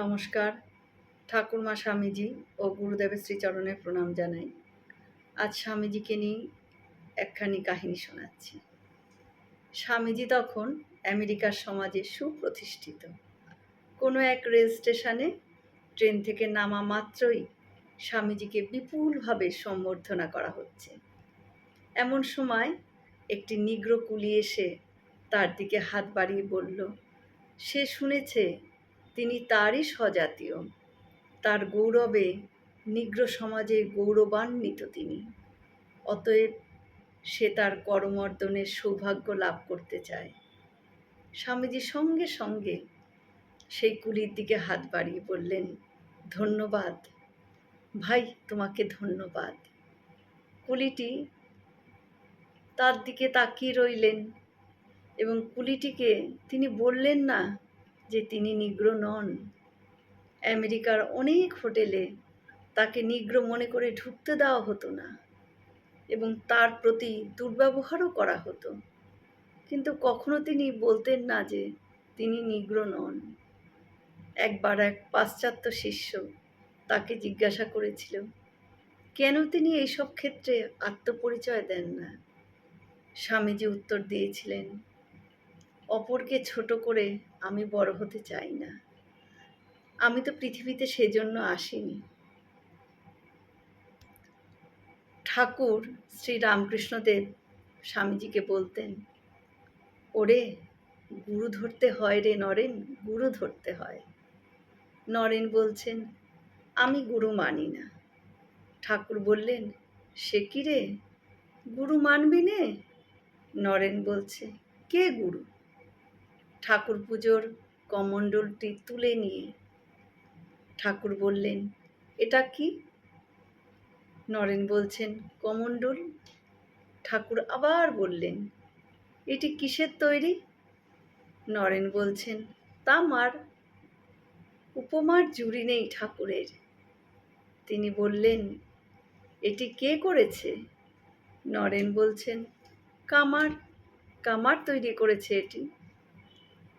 নমস্কার। ঠাকুরমা স্বামীজি ও গুরুদেবের শ্রীচরণে প্রণাম জানাই। আজ স্বামীজিকে নিয়ে একখানি কাহিনী শোনাচ্ছি। স্বামীজি তখন আমেরিকার সমাজে সুপ্রতিষ্ঠিত। কোনো এক রেল স্টেশনে ট্রেন থেকে নামা মাত্রই স্বামীজিকে বিপুলভাবে সম্বর্ধনা করা হচ্ছে। এমন সময় একটি নিগ্র কুলি এসে তার দিকে হাত বাড়িয়ে বলল, সে শুনেছে তিনি তারই স্বজাতীয়। তার গৌরবে নিগ্র সমাজে গৌরবান্বিত তিনি। অতএব সে তার করমর্দনের সৌভাগ্য লাভ করতে চায়। স্বামীজি সঙ্গে সঙ্গে সেই কুলির দিকে হাত বাড়িয়ে বললেন, ধন্যবাদ। ভাই, তোমাকে ধন্যবাদ। কুলিটি তার দিকে তাকিয়ে রইলেন এবং কুলিটিকে তিনি বললেন না যে তিনি নিগ্র নন। আমেরিকার অনেক হোটেলে তাকে নিগ্র মনে করে ঢুকতে দেওয়া হতো না এবং তার প্রতি দুর্ব্যবহারও করা হতো। কিন্তু কখনো তিনি বলতেন না যে তিনি নিগ্র নন। একবার এক পাশ্চাত্য শিষ্য তাকে জিজ্ঞাসা করেছিল, কেন তিনি এইসব ক্ষেত্রে আত্মপরিচয় দেন না? স্বামীজি উত্তর দিয়েছিলেন অপরকে ছোট করে আমি বড় হতে চাই না। আমি তো পৃথিবীতে সেজন্য আসিনি। ঠাকুর শ্রী রামকৃষ্ণদেব স্বামীজিকে বলতেন, ওরে, গুরু ধরতে হয় রে নরেন, গুরু ধরতে হয়। নরেন বলছেন, আমি গুরু মানি না। ঠাকুর বললেন, সে কি রে? গুরু মানবি নে? নরেন বলছে, কে গুরু? ঠাকুর পুজোর কমণ্ডলটি তুলে নিয়ে ঠাকুর বললেন, এটা কি? নরেন বলছেন, কমণ্ডল? ঠাকুর আবার বললেন, এটি কিসের তৈরি? নরেন বলছেন তামার উপমার জুড়ি নেই ঠাকুরের। তিনি বললেন, এটি কে করেছে? নরেন বলছেন, কামার কামার তৈরি করেছে এটি।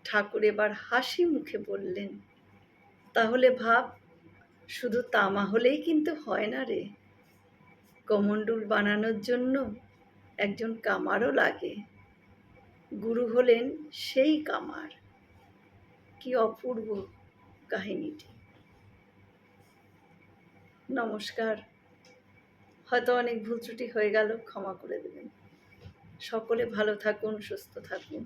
ঠাকুর এবার হাসি মুখে বললেন, তাহলে ভাব, শুধু তামা হলেই কিন্তু হয় না রে। কমণ্ডুল বানানোর জন্য একজন কামারও লাগে। গুরু হলেন সেই কামার। কি অপূর্ব কাহিনীটি। নমস্কার। হয়তো অনেক ভুল ত্রুটি হয়ে গেল, ক্ষমা করে দেবেন। সকলে ভালো থাকুন, সুস্থ থাকুন।